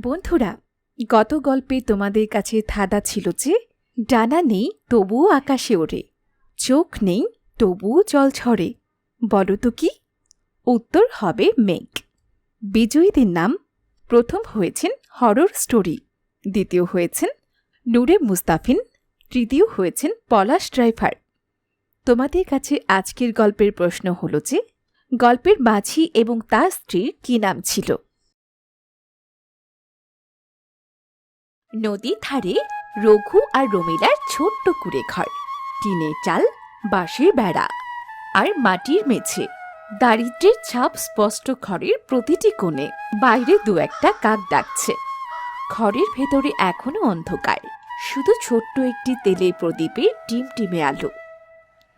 বন্ধুরা, গত গল্পে তোমাদের কাছে ধাঁধা ছিল যে, ডানা নেই তবুও আকাশে ওড়ে, চোখ নেই তবুও জল ঝরে। বলো তো কি? উত্তর হবে মেঘ। বিজয়ীদের নাম প্রথম হয়েছেন হরর স্টোরি, দ্বিতীয় হয়েছেন নূরে মুস্তাফিন, তৃতীয় হয়েছেন পলাশ ড্রাইভার। তোমাদের কাছে আজকের গল্পের প্রশ্ন হল যে, গল্পের মাঝি এবং তার স্ত্রীর কী নাম ছিল? নদীর ধারে রঘু আর রমিলার ছোট্ট কুড়ে ঘর। টিনের চাল, বাঁশের বেড়া আর মাটির মেঝে। দারিদ্র্যের ছাপ স্পষ্ট ঘরের প্রতিটি কোণে। বাইরে দু একটা কাক ডাকছে। ঘরের ভেতরে এখনও অন্ধকার। শুধু ছোট্ট একটি তেলের প্রদীপে টিম টিমে আলো।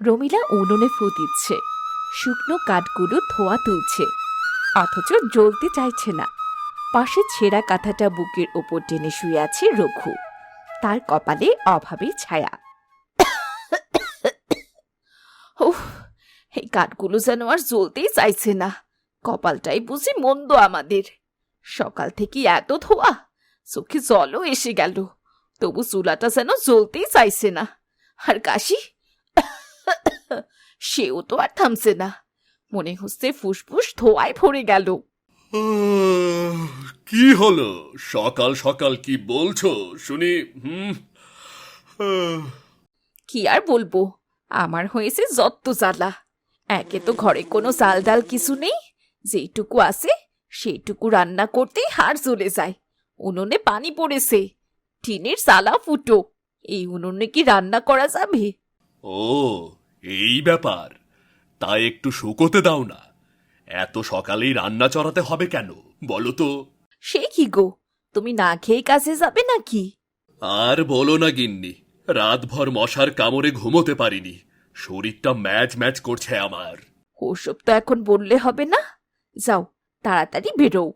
রমিলা উনুনে ফু দিচ্ছে। শুকনো কাঠগুলো ধোয়া তুলছে। অথচ জ্বলতে চাইছে না। পাশে ছেঁড়া কাঁথাটা বুকের ওপর টেনে শুয়ে আছে রঘু। তার কপালে অভাবের ছায়া। এই কাঠগুলো যেন আর জ্বলতেই চাইছে না। কপালটাই বুঝি মন্দ আমাদের। সকাল থেকে এত ধোয়া, চোখে জলও এসে গেল। তবু চুলাটা যেন জ্বলতেই চাইছে না। আর কাশি? সেও তো আর থামছে না। মনে হচ্ছে ফুসফুস ধোয়ায় ভরে গেল। কি হলো? সকাল সকাল কি বলছো? শুনি হুম? কি আর বলব? আমার হয়েছে যত্ত জ্বালা। একে তো ঘরে কোনো চাল ডাল কিছু নেই। যেইটুকু আছে সেইটুকু রান্না করতেই হাড় চলে যায়। উনুনে পানি পড়েছে। টিনের চালা ফুটো। এই উনুনে কি রান্না করা যাবে? ও এই ব্যাপার। তা একটু শুকোতে দাও না। এত সকালেই রান্না চড়াতে হবে কেন? বলো তো। সে কি গো? তুমি না খেয়ে কাজে যাবে নাকি? আর বলো না গিন্নি রাতভর মশার কামড়ে ঘুমোতে পারিনি। শরীরটা ম্যাচ ম্যাচ করছে আমার। ওসব তো এখন বললে হবে না। যাও তাড়াতাড়ি বেরো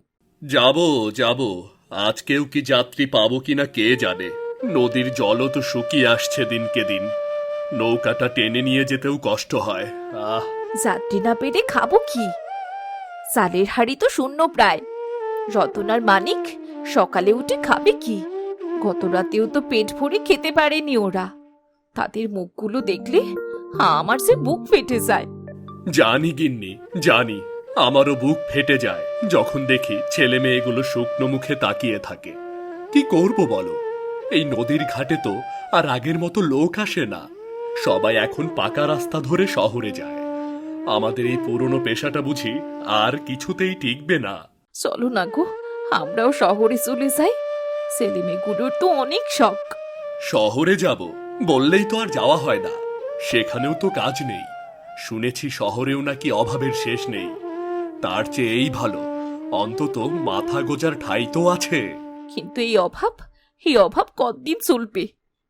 যাব যাব। আজকেও কি যাত্রী পাবো কিনা কে জানে? নদীর জলও তো শুকিয়ে আসছে দিনকে দিন। নৌকাটা টেনে নিয়ে যেতেও কষ্ট হয়। আহ। যাত্রী না পেরে খাব কি? চালের হাড়ি তো শূন্য প্রায়। রতনার মানিক, সকালে উঠে খাবে কি? গত রাতেও তো পেট ভরে খেতে পারেনি ওরা। তাদের মুখগুলো দেখলে আমার যে বুক ফেটে যায়। জানি গিন্নি, জানি, আমারও বুক ফেটে যায় যখন দেখি ছেলে মেয়েগুলো শুকনো মুখে তাকিয়ে থাকে। কি করব বলো? এই নদীর ঘাটে তো আর আগের মতো লোক আসে না। সবাই এখন পাকা রাস্তা ধরে শহরে যায়। আমাদের এই পুরনো পেশাটা বুঝি আর কিছুতেই টিকবে না। চলো না গো আমরাও শহরে চলে যাই। ছেলেমেয়েগুলোর তো অনেক শখ। শহরে যাব বললেই তো আর যাওয়া হয় না। সেখানেও তো কাজ নেই। শুনেছি শহরেও নাকি অভাবের শেষ নেই। তার চেয়ে এই ভালো অন্তত মাথা গোজার ঠাই তো আছে। কিন্তু এই অভাব এই অভাব কতদিন চলবে?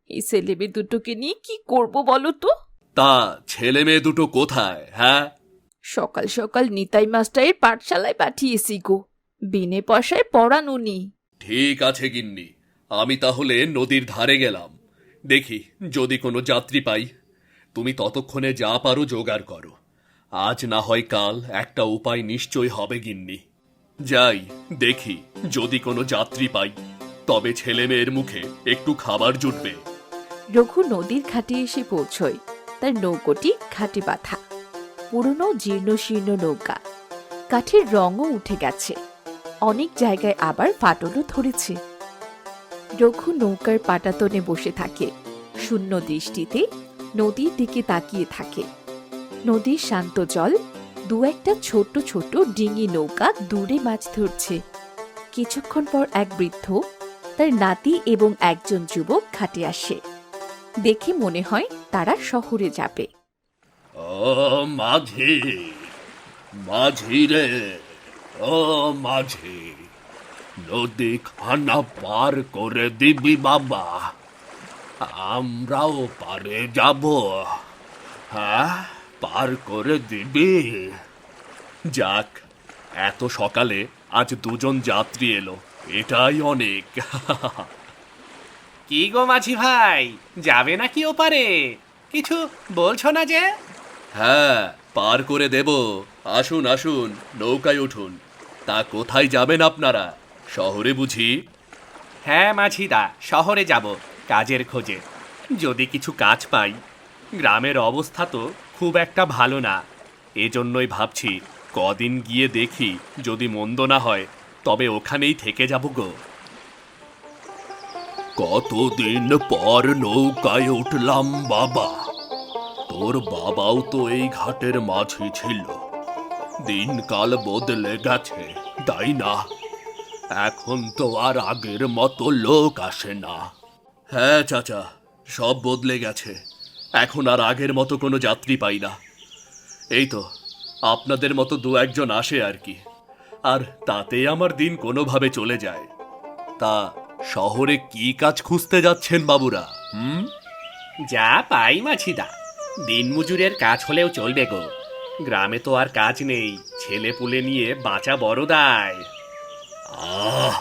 এই ছেলেমেয়ে দুটোকে নিয়ে কি করব বলো তো? তা ছেলে মেয়ে দুটো কোথায় হ্যাঁ? সকাল সকাল নিতাই মাস্টারের পাঠশালায় পাঠিয়েছি গো। বিনে পয়সায় পড়ানো নি ঠিক আছে গিন্নি আমি তাহলে নদীর ধারে গেলাম। দেখি যদি কোনো যাত্রী পাই তুমি ততক্ষণে যা পারো জোগাড় করো। আজ না হয় কাল একটা উপায় নিশ্চয় হবে গিন্নি। যাই দেখি যদি কোনো যাত্রী পাই তবে ছেলে মেয়ের মুখে একটু খাবার জুটবে। রঘু নদীর ঘাটে এসে পৌঁছয়। তার নৌকোটি ঘাটে বাঁধা। পুরনো জীর্ণ শীর্ণ নৌকা। কাঠের রঙও উঠে গেছে। অনেক জায়গায় আবার ফাটলও ধরেছে। রঘু নৌকার পাটাতনে বসে থাকে। শূন্য দৃষ্টিতে নদীর দিকে তাকিয়ে থাকে। নদীর শান্ত জল দু একটা ছোট ছোট ডিঙি নৌকা দূরে মাছ ধরছে। কিছুক্ষণ পর এক বৃদ্ধ তার নাতি এবং একজন যুবক ঘাটে আসে। দেখে মনে হয় তারা শহরে যাবে। ও মাঝি মাঝি রে, ও মাঝি নদী খানা পার করে দিবি বাবা। আমরাও পারে যাব। হ্যাঁ পার করে দিবি। যাক, এত সকালে আজ দুজন যাত্রী এলো, এটাই অনেক। কি গো মাঝি ভাই? যাবে নাকি ওপারে? কিছু বলছো না যে? হ্যাঁ পার করে দেব। আসুন আসুন নৌকায় উঠুন। তা কোথায় যাবেন আপনারা? শহরে বুঝি? হ্যাঁ মাঝিদা শহরে যাব কাজের খোঁজে। যদি কিছু কাজ পাই। গ্রামের অবস্থা তো খুব একটা ভালো না। এজন্যই ভাবছি কদিন গিয়ে দেখি যদি মন্দ না হয় তবে ওখানেই থেকে যাব গো। কতদিন পর নৌকায় উঠলাম, বাবা। তোর বাবাও তো এই ঘাটের মাঝি ছিল। দিনকাল বদলে গেছে, তাই না? এখন তো আর আগের মতো লোক আসে না। হ্যাঁ চাচা, সব বদলে গেছে। এখন আর আগের মতো কোনো যাত্রী পাই না। এই তো, আপনাদের মতো দু একজন আসে আর কি। আর তাতেই আমার দিন কোনোভাবে চলে যায়। তা শহরে কি কাজ খুঁজতে যাচ্ছেন বাবুরা? হুম? যা পাই মাঝিদা দিনমজুরের কাজ হলেও চলবে গো। গ্রামে তো আর কাজ নেই ছেলে পুলে নিয়ে বাঁচা বড় দায়। আহ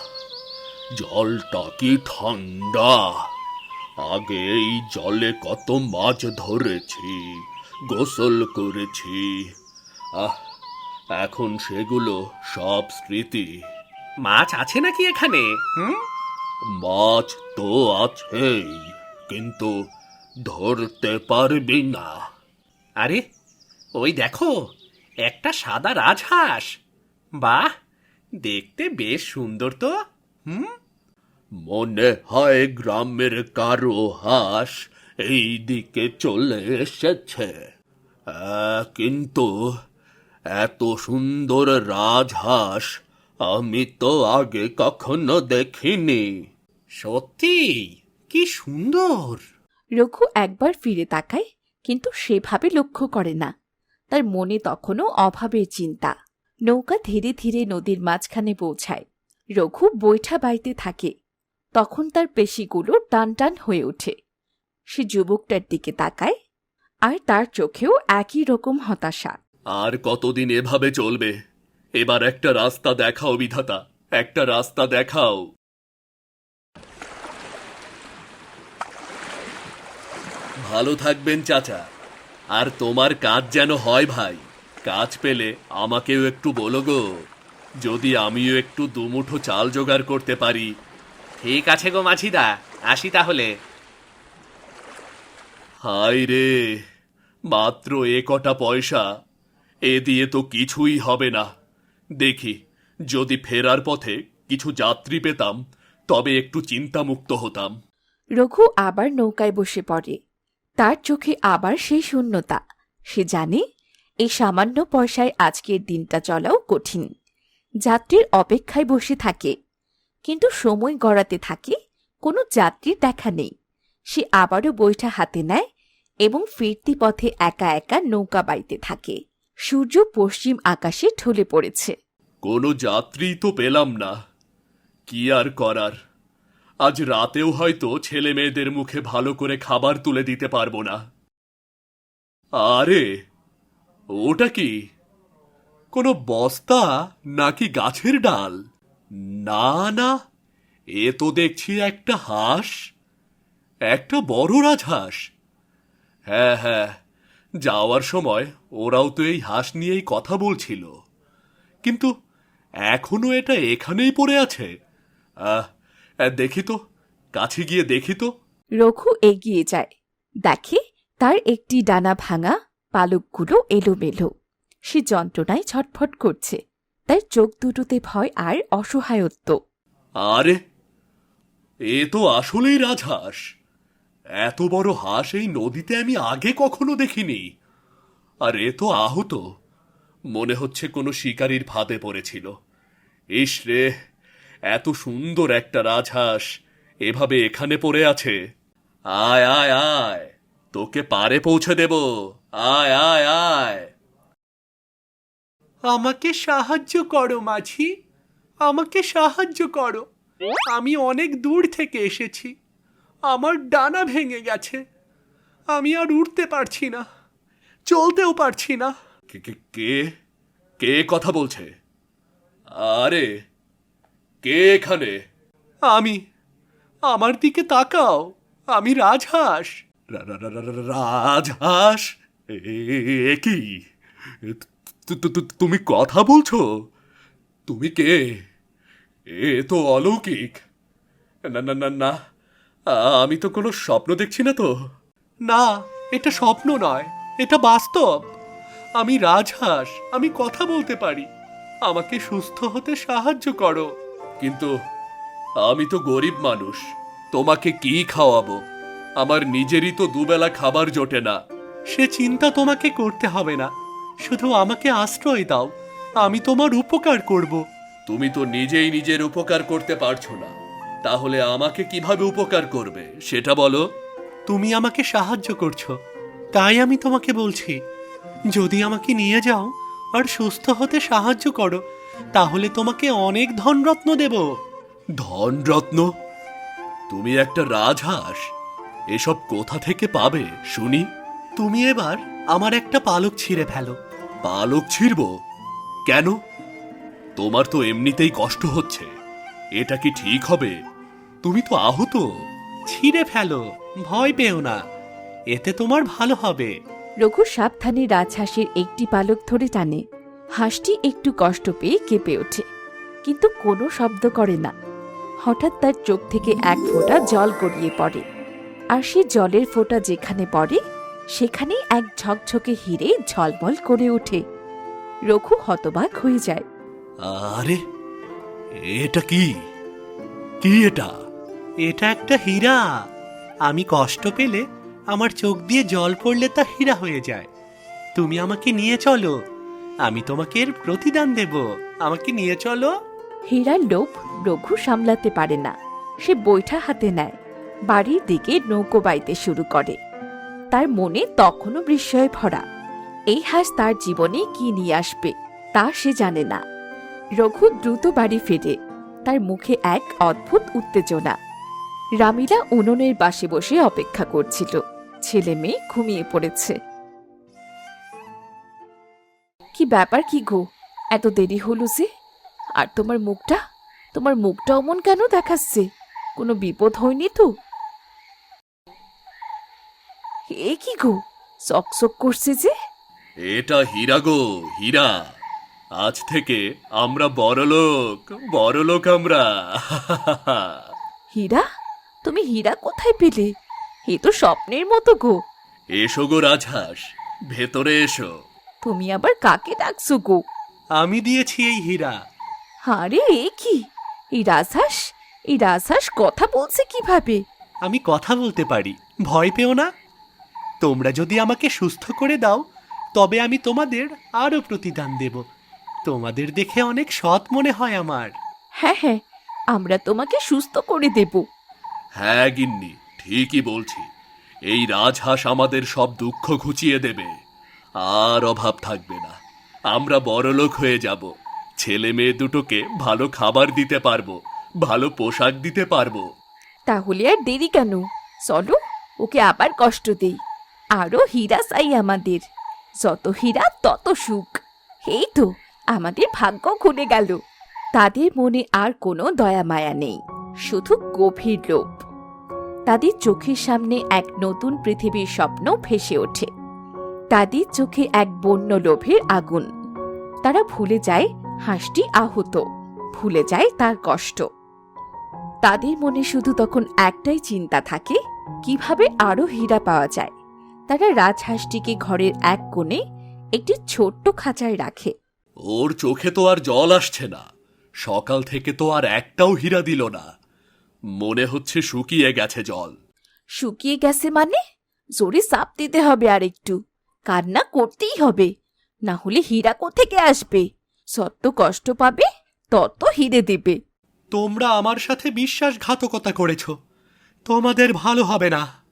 জলটা কি ঠান্ডা। আগে এই জলে কত মাছ ধরেছি গোসল করেছি। আহ এখন সেগুলো সব স্মৃতি। মাছ আছে নাকি এখানে? হুম? মাছ তো আছেই কিন্তু ধরতে পারবি না। আরে ওই দেখো একটা সাদা রাজহাঁস। বাহ দেখতে বেশ সুন্দর তো হুম? মনে হয় গ্রামের কারও হাঁস এই দিকে চলে এসেছে। কিন্তু এত সুন্দর রাজহাঁস আমি তো আগে কখনো দেখিনি। সত্যি? কি সুন্দর! রঘু একবার ফিরে তাকায় কিন্তু সেভাবে লক্ষ্য করে না। তার মনে তখনও অভাবের চিন্তা। নৌকা ধীরে ধীরে নদীর মাঝখানে পৌঁছায়। রঘু বৈঠা বাইতে থাকে। তখন তার পেশিগুলো টান টান হয়ে ওঠে। সে যুবকটার দিকে তাকায় আর তার চোখেও একই রকম হতাশা। আর কতদিন এভাবে চলবে? এবার একটা রাস্তা দেখাও বিধাতা। একটা রাস্তা দেখাও। ভালো থাকবেন চাচা। আর তোমার কাজ যেন হয় ভাই কাজ পেলে আমাকেও একটু বলো গো। যদি আমিও একটু দুমুঠো চাল জোগাড় করতে পারি। ঠিক আছে গো মাঝিদা আসি তাহলে। হাই রে মাত্র এ কটা পয়সা এ দিয়ে তো কিছুই হবে না। দেখি যদি ফেরার পথে কিছু যাত্রী পেতাম তবে একটু চিন্তামুক্ত হতাম। রঘু আবার নৌকায় বসে পড়ে। তার চোখে আবার সেই শূন্যতা। সে জানে, এই সামান্য পয়সায় আজকের দিনটা চলাও কঠিন। যাত্রীর অপেক্ষায় বসে থাকে। কিন্তু সময় গড়াতে থাকে, কোনো যাত্রীর দেখা নেই। সে আবারও বইটা হাতে নেয় এবং ফিরতি পথে একা একা নৌকা বাইতে থাকে। সূর্য পশ্চিম আকাশে ঢলে পড়েছে। কোনো যাত্রী তো পেলাম না। কি আর করার? আজ রাতেও হয়তো ছেলে মেয়েদের মুখে ভালো করে খাবার তুলে দিতে পারব না। আরে ওটা কি? কোনো বস্তা নাকি গাছের ডাল? না না এ তো দেখছি একটা হাঁস একটা বড় রাজহাঁস। হ্যাঁ হ্যাঁ যাওয়ার সময় ওরাও তো এই হাঁস নিয়েই কথা বলছিল। কিন্তু এখনও এটা এখানেই পড়ে আছে। আহ, দেখি তো কাছে গিয়ে দেখি তো। রঘু এগিয়ে যায়। দেখে তার একটি ডানা ভাঙা পালকগুলো এলোমেলো। সে যন্ত্রণায় ছটফট করছে। তার চোখ দুটোতে ভয় আর অসহায়ত্ব। আরে এ তো আসলেই রাজহাঁস। এত বড় হাঁস এই নদীতে আমি আগে কখনো দেখিনি। আর এ তো আহত। মনে হচ্ছে কোনো শিকারীর ফাঁদে পড়েছিল। ইস রে এত সুন্দর একটা রাজহাঁস। এভাবে এখানে পড়ে আছে। আয় আয় আয়। তোকে পারে পৌঁছে দেব। আয় আয় আয়। আমাকে সাহায্য করো মাঝি। আমাকে সাহায্য করো। আমি অনেক দূর থেকে এসেছি। আমার ডানা ভেঙে গেছে। আমি আর উঠতে পারছি না। চলতেও পারছি না। কে কে কে কে কথা বলছে? আরে কে এখানে? আমি। আমার দিকে তাকাও। আমি রাজহাঁস। রাজহাঁস? এ- কি? তুমি কথা বলছো? তুমি কে? এ তো অলৌকিক। না না না না। আমি তো কোনো স্বপ্ন দেখছি না তো। না এটা স্বপ্ন নয়। এটা বাস্তব। আমি রাজহাঁস। আমি কথা বলতে পারি। আমাকে সুস্থ হতে সাহায্য করো। কিন্তু আমি তো গরিব মানুষ। তোমাকে কি খাওয়াবো? আমার নিজেরই তো দুবেলা খাবার জোটে না। সে চিন্তা তোমাকে করতে হবে না। শুধু আমাকে আশ্রয় দাও। আমি তোমার উপকার করব। তুমি তো নিজেই নিজের উপকার করতে পারছ না। তাহলে আমাকে কীভাবে উপকার করবে, সেটা বলো। তুমি আমাকে সাহায্য করছ। তাই আমি তোমাকে বলছি, যদি আমাকে নিয়ে যাও আর সুস্থ হতে সাহায্য করো তাহলে তোমাকে অনেক ধনরত্ন দেব। ধনরত্ন? তুমি একটা রাজহাঁস। এসব কোথা থেকে পাবে শুনি? তুমি এবার আমার একটা পালক ছিঁড়ে ফেলো। পালক ছিড়ব? কেন? তোমার তো এমনিতেই কষ্ট হচ্ছে। এটা কি ঠিক হবে? তুমি তো আহত। ছিঁড়ে ফেলো ভয় পেও না। এতে তোমার ভালো হবে। রঘু সাবধানে রাজহাঁসের একটি পালক ধরে টানে। হাঁসটি একটু কষ্ট পেয়ে কেঁপে ওঠে, কিন্তু কোনো শব্দ করে না। হঠাৎ তার চোখ থেকে এক ফোঁটা জল গড়িয়ে পড়ে, আর সে জলের ফোঁটা যেখানে পড়ে, সেখানেই এক ঝকঝকে হিরে ঝলমল করে ওঠে। রঘু হতবাক হয়ে যায়। আরে, এটা কি? কি এটা? এটা একটা হীরা। আমি কষ্ট পেলে আমার চোখ দিয়ে জল পড়লে তা হীরা হয়ে যায়। তুমি আমাকে নিয়ে চলো। আমি তোমাকে এর প্রতিদান দেব। আমাকে নিয়ে চলো। হীরার লোভ রঘু সামলাতে পারে না। সে বৈঠা হাতে নেয়। বাড়ির দিকে নৌকো বাইতে শুরু করে। তার মনে তখনও বিস্ময়ে ভরা। এই হাঁস তার জীবনে কি নিয়ে আসবে, তা সে জানে না। রঘু দ্রুত বাড়ি ফেরে। তার মুখে এক অদ্ভুত উত্তেজনা। রামিলা উনুনের বাসে বসে অপেক্ষা করছিল। ছেলে মেয়ে ঘুমিয়ে পড়েছে। কি ব্যাপার কি গো? এত দেরি হলো যে? আর তোমার মুখটা? তোমার মুখটা অমন কেন দেখাচ্ছে? কোনো বিপদ হয়নি তো? এ কি গো? চকচক করছে যে? এটা হীরা গো হীরা। আজ থেকে আমরা বড়লোক বড়লোক আমরা। হীরা? তুমি হীরা কোথায় পেলে? এ তো স্বপ্নের মতো গো। এসো গো রাজহাঁস ভেতরে এসো। তুমি আবার কাকে ডাকছো গো? আমি দিয়েছি এই হীরা। আরে এ কি? এই রাজহাঁস? এই রাজহাঁস কথা বলছে কীভাবে? আমি কথা বলতে পারি ভয় পেও না। তোমরা যদি আমাকে সুস্থ করে দাও তবে আমি তোমাদের আরও প্রতিদান দেব। তোমাদের দেখে অনেক সৎ মনে হয় আমার। হ্যাঁ হ্যাঁ আমরা তোমাকে সুস্থ করে দেব। হ্যাঁ গিন্নি ঠিকই বলছি। এই রাজহাঁস আমাদের সব দুঃখ ঘুচিয়ে দেবে। আর অভাব থাকবে না। আমরা বড়লোক হয়ে যাব। ছেলে মেয়ে দুটোকে ভালো খাবার দিতে পারব, ভালো পোশাক দিতে পারব। তাহলে আর দেরি কেন? চলো, ওকে আবার কষ্ট দেই। আরও হীরা চাই আমাদের। যত হীরা, তত সুখ। এই তো, আমাদের ভাগ্য খুলে গেল। তাদের মনে আর কোনো দয়া মায়া নেই, শুধু গভীর লোভ। তাদের চোখের সামনে এক নতুন পৃথিবীর স্বপ্ন ভেসে ওঠে। তাদের চোখে এক বন্য লোভের আগুন। তারা ভুলে যায় হাঁসটি আহত ভুলে যায় তার কষ্ট। তাদের মনে শুধু তখন একটাই চিন্তা থাকে কীভাবে আরও হীরা পাওয়া যায়। তারা রাজহাঁসটিকে ঘরের এক কোণে একটি ছোট্ট খাঁচায় রাখে। ওর চোখে তো আর জল আসছে না। সকাল থেকে তো আর একটাও হীরা দিল না। মনে হচ্ছে শুকিয়ে গেছে জল। শুকিয়ে গেছে মানে? জোরে চাপ দিতে হবে আর একটু কান্না করতেই হবে। না হলে হীরা কোথেকে আসবে? যত কষ্ট পাবে তত হিরে দেবে। তোমরা আমার সাথে বিশ্বাসঘাতকতা করেছ। তোমাদের ভালো হবে না।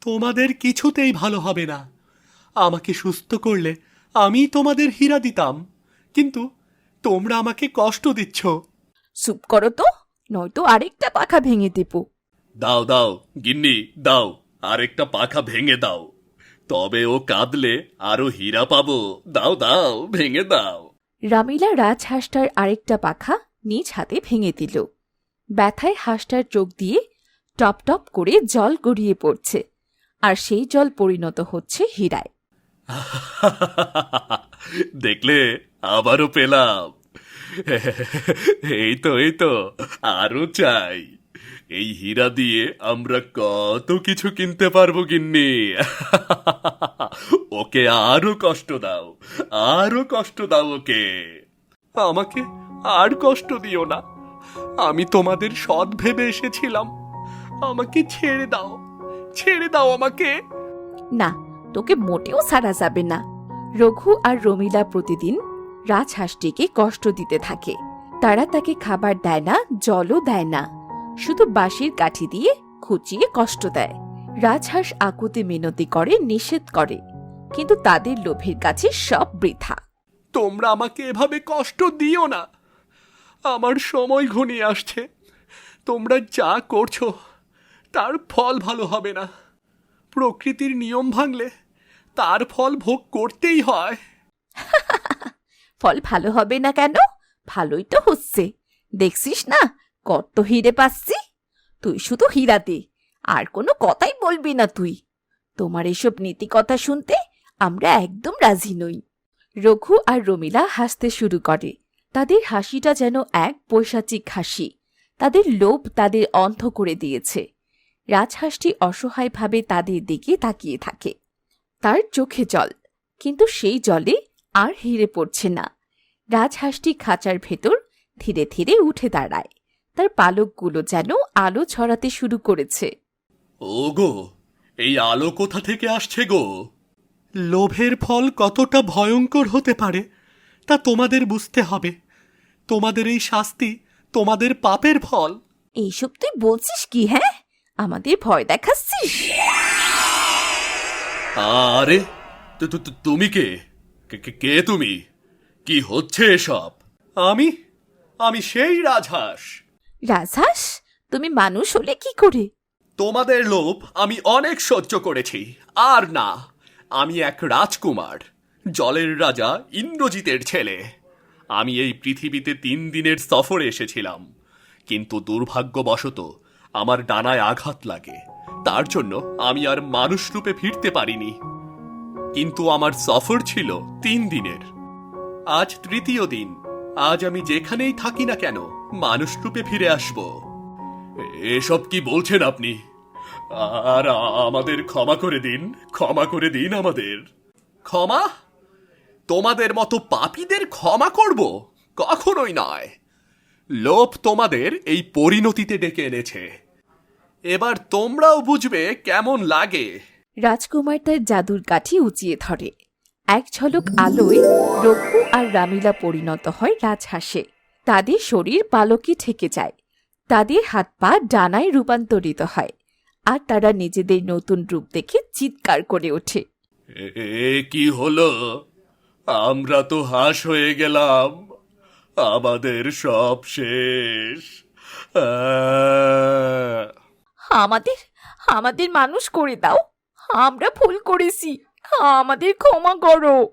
তোমাদের কিছুতেই ভালো হবে না। আমাকে সুস্থ করলে আমি তোমাদের হীরা দিতাম। কিন্তু তোমরা আমাকে কষ্ট দিচ্ছ। চুপ করো তো নয়তো আরেকটা পাখা ভেঙে দেব। দাও দাও গিন্নি দাও আরেকটা পাখা ভেঙে দাও। তবে ও কাঁদলে আরও হীরা পাবো। দাও দাও ভেঙে দাও। রামিলা রাজহাঁসটার আরেকটা পাখা নিজ হাতে ভেঙে দিল। ব্যথায় হাঁসটার চোখ দিয়ে টপ টপ করে জল গড়িয়ে পড়ছে। আর সেই জল পরিণত হচ্ছে হীরায়। দেখলে আবারও পেলাম। এই তো এই তো আরও চাই। এই হীরা দিয়ে আমরা কত কিছু কিনতে পারব, গিন্নি? ওকে আরও কষ্ট দাও, আরও কষ্ট দাও ওকে। আমাকে আর কষ্ট দিও না। আমি তোমাদের সৎ ভেবে এসেছিলাম। আমাকে ছেড়ে দাও ছেড়ে দাও আমাকে। না, তোকে মোটেও সারা যাবে না। রঘু আর রমিলা প্রতিদিন রাজহাঁসটিকে কষ্ট দিতে থাকে। তারা তাকে খাবার দেয় না, জলও দেয় না। শুধু বাঁশির কাঠি দিয়ে খুঁচিয়ে কষ্ট দেয়। রাজহাঁস আকুতি মিনতি করে নিষেধ করে। কিন্তু তাদের লোভের কাছে সব বৃথা। তোমরা আমাকে এভাবে কষ্ট দিও না। আমার সময় ঘনিয়ে আসছে। তোমরা যা করছ তার ফল ভালো হবে না। প্রকৃতির নিয়ম ভাঙলে তার ফল ভোগ করতেই হয়। ফল ভালো হবে না কেন? ভালোই তো হচ্ছে। দেখছিস না? কত হিরে পাচ্ছি? তুই শুধু হীরা দে, আর কোনো কথাই বলবি না তুই। তোমার এসব নীতি কথা শুনতে আমরা একদম রাজি নই। রঘু আর রমিলা হাসতে শুরু করে। তাদের হাসিটা যেন এক পৈশাচিক হাসি। তাদের লোভ তাদের অন্ধ করে দিয়েছে। রাজহাঁসটি অসহায়ভাবে তাদের দিকে তাকিয়ে থাকে। তার চোখে জল, কিন্তু সেই জলে আর হিরে পড়ছে না। রাজহাঁসটি খাঁচার ভেতর ধীরে ধীরে উঠে দাঁড়ায়। তার পালকগুলো যেন আলো ছড়াতে শুরু করেছে। ও গো এই আলো কোথা থেকে আসছে গো? লোভের ফল কতটা ভয়ঙ্কর হতে পারে তা তোমাদের বুঝতে হবে। তোমাদের এই শাস্তি তোমাদের পাপের ফল। এইসব তুই বলছিস কি হ্যাঁ? আমাদের ভয় দেখাচ্ছিস? আরে তু- তু- তু- তুমি কে? কে- কে- কে তুমি? কি হচ্ছে এসব? আমি আমি সেই রাজহাঁস। রাজহাঁস, তুমি মানুষ হলে কি করে? তোমাদের লোভ আমি অনেক সহ্য করেছি, আর না, আমি এক রাজকুমার, জলের রাজা ইন্দ্রজিতের ছেলে। আমি এই পৃথিবীতে তিন দিনের সফরে এসেছিলাম, কিন্তু দুর্ভাগ্যবশত আমার ডানায় আঘাত লাগে, তার জন্য আমি আর মানুষ রূপে ফিরতে পারিনি। কিন্তু আমার সফর ছিল তিন দিনের। আজ তৃতীয় দিন, আজ আমি যেখানেই থাকি না কেন মানুষ রূপে ফিরে আসব। এসব কি বলছেন আপনি? আর আমাদের ক্ষমা করে দিন, ক্ষমা করে দিন আমাদের। ক্ষমা? তোমাদের মতো পাপীদের ক্ষমা করব? কখনোই নয়। লোভ তোমাদের এই পরিণতিতে ডেকে এনেছে। এবার তোমরাও বুঝবে কেমন লাগে। রাজকুমার তার জাদুর কাঠি উঁচিয়ে ধরে। এক ঝলক আলোয় রঘু আর রামিলা পরিণত হয় রাজহাঁসে। তাদের শরীর পালকে ঠেকে যায়। তাদের হাত পা ডানায় রূপান্তরিত হয় আর তারা নিজেদের নতুন রূপ দেখে চিৎকার করে ওঠে। এ- কি হলো? আমরা তো হাঁস হয়ে গেলাম। আমাদের সব শেষ। আমাদের আমাদের মানুষ করে দাও। আমরা ভুল করেছি। আমাদের ক্ষমা করো।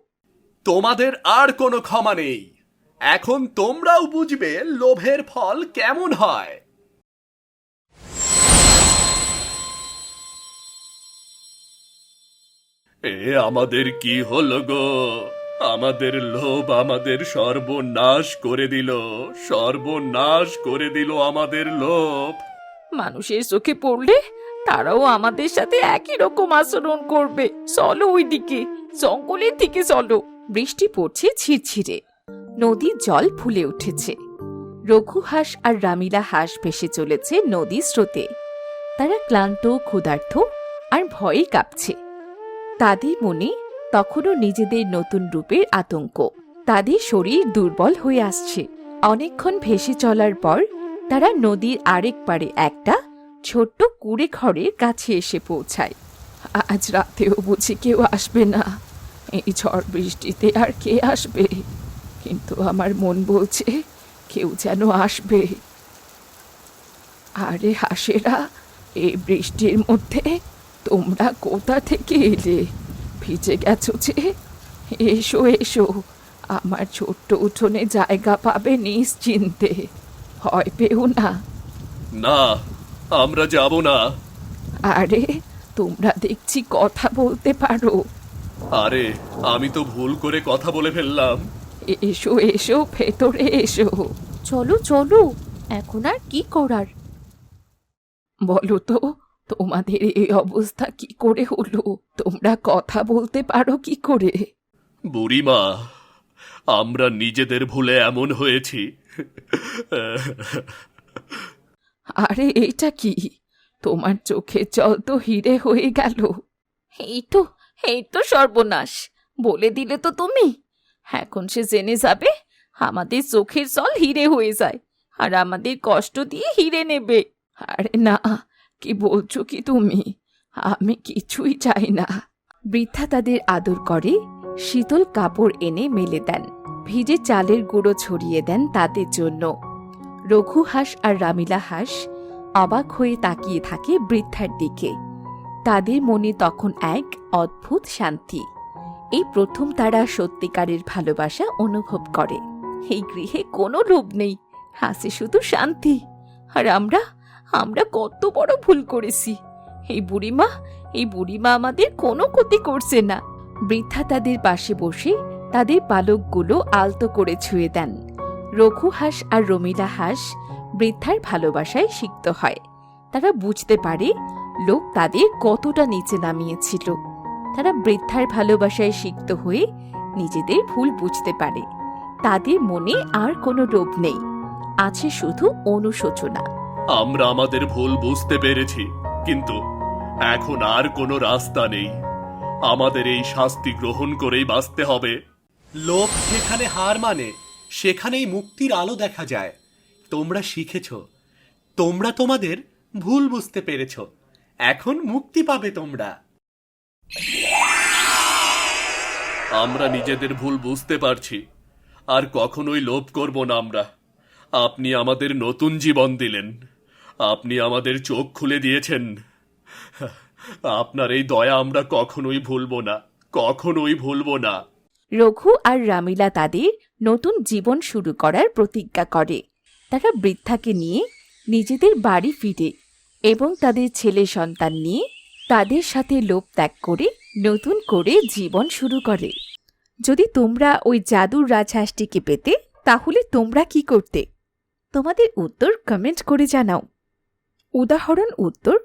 তোমাদের আর কোনো ক্ষমা নেই। এখন তোমরাও বুঝবে লোভের ফল কেমন হয়। এ আমাদের কি হলো গো? আমাদের লোভ আমাদের সর্বনাশ করে দিল। সর্বনাশ করে দিল আমাদের লোভ। মানুষের চোখে পড়লে তারাও আমাদের সাথে একই রকম আচরণ করবে। চলো ওইদিকে, জঙ্গলের দিকে চলো। বৃষ্টি পড়ছে ঝিরঝিরে। নদীর জল ফুলে উঠেছে। রঘু হাঁস আর রামিলা হাঁস ভেসে চলেছে নদীর স্রোতে। তারা ক্লান্ত, ক্ষুধার্ত আর ভয়ে কাঁপছে। তাদের মনে তখনও নিজেদের নতুন রূপের আতঙ্ক। তাদের শরীর দুর্বল হয়ে আসছে। অনেকক্ষণ ভেসে চলার পর তারা নদীর আরেক পারে একটা ছোট্ট কুড়ে ঘরের কাছে এসে পৌঁছায়। আজ রাতেও বুঝি কেউ আসবে না। এই ঝড় বৃষ্টিতে আর কে আসবে? কিন্তু আমার মন বলছে কেউ যেন আসবে। আরে হাসেরা এই বৃষ্টির মধ্যে তোমরা কোথা থেকে এলে? ভিজে গেছো যে? এসো এসো। আমার ছোট্ট উঠোনে জায়গা পাবে নিশ্চিন্তে। ভয় পেও না। না আমরা যাব না। আরে তোমরা দেখছি কথা বলতে পারো। আরে আমি তো ভুল করে কথা বলে ফেললাম। এসো এসো ভেতরে এসো। চলো চলো এখন আর কি করার? বলো তো তোমাদের এই অবস্থা কি করে হলো? তোমরা কথা বলতে পারো কি করে? বুড়িমা আমরা নিজেদের ভুলে এমন হয়েছি। আরে এটা কি? তোমার চোখে জল তো হিরে হয়ে গেল। এই তো এই তো সর্বনাশ। বলে দিলে তো তুমি। এখন সে জেনে যাবে আমাদের চোখের জল হিরে হয়ে যায় আর আমাদের কষ্ট দিয়ে হিরে নেবে। আরে না, কি বলছো কি তুমি? আমি কিছুই চাই না। বৃদ্ধা তাদের আদর করে, শীতল কাপড় এনে মেলে দেন, ভিজে চালের গুঁড়ো ছড়িয়ে দেন তাদের জন্য। রঘু হাঁস আর রামিলা হাঁস অবাক হয়ে তাকিয়ে থাকে বৃদ্ধার দিকে। তাদের মনে তখন এক অদ্ভুত শান্তি। এই প্রথম তারা সত্যিকারের ভালোবাসা অনুভব করে। এই গৃহে কোনো লোভ নেই, হাসে শুধু শান্তি। আর আমরা আমরা কত বড় ভুল করেছি। এই বুড়িমা এই বুড়িমা আমাদের কোনো ক্ষতি করছে না। বৃদ্ধা তাদের পাশে বসে তাদের পালকগুলো আলতো করে ছুঁয়ে দেন। রঘু হাঁস আর রমিলা হাঁস বৃদ্ধার ভালোবাসায় সিক্ত হয়। তারা বুঝতে পারে লোক তাদের কতটা নিচে নামিয়েছিল। তারা বৃদ্ধার ভালোবাসায় সিক্ত হয়ে নিজেদের ভুল বুঝতে পারে। তাদের মনে আর কোনো লোভ নেই। আছে শুধু অনুশোচনা। আমরা আমাদের ভুল বুঝতে পেরেছি কিন্তু এখন আর কোনো রাস্তা নেই। আমাদের এই শাস্তি গ্রহণ করেই বাঁচতে হবে। লোভ যেখানে হার মানে সেখানেই মুক্তির আলো দেখা যায়। তোমরা শিখেছ। তোমরা তোমাদের ভুল বুঝতে পেরেছ। এখন মুক্তি পাবে তোমরা। আমরা নিজেদের ভুল বুঝতে পারছি। আর কখনোই লোভ করব না আমরা। আপনি আমাদের নতুন জীবন দিলেন। আপনি আমাদের চোখ খুলে দিয়েছেন। আপনার এই দয়া আমরা কখনোই ভুলব না, কখনোই ভুলব না। রঘু আর রামিলা তাদের নতুন জীবন শুরু করার প্রতিজ্ঞা করে। তারা বৃদ্ধাকে নিয়ে নিজেদের বাড়ি ফিরে এবং তাদের ছেলে সন্তান নিয়ে তাদের সাথে লোভ ত্যাগ করে নতুন করে জীবন শুরু করে। যদি তোমরা ওই জাদুর রাজহাঁসটিকে পেতে, তাহলে তোমরা কি করতে? তোমাদের উত্তর কমেন্ট করে জানাও। উদাহরণ উত্তর,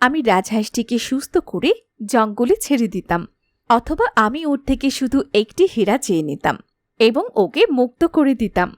আমি রাজহাঁসটিকে সুস্থ করে জঙ্গলে ছেড়ে দিতাম, অথবা আমি ওর থেকে শুধু একটি হীরা চেয়ে নিতাম, এবং ওকে মুক্ত করে দিতাম।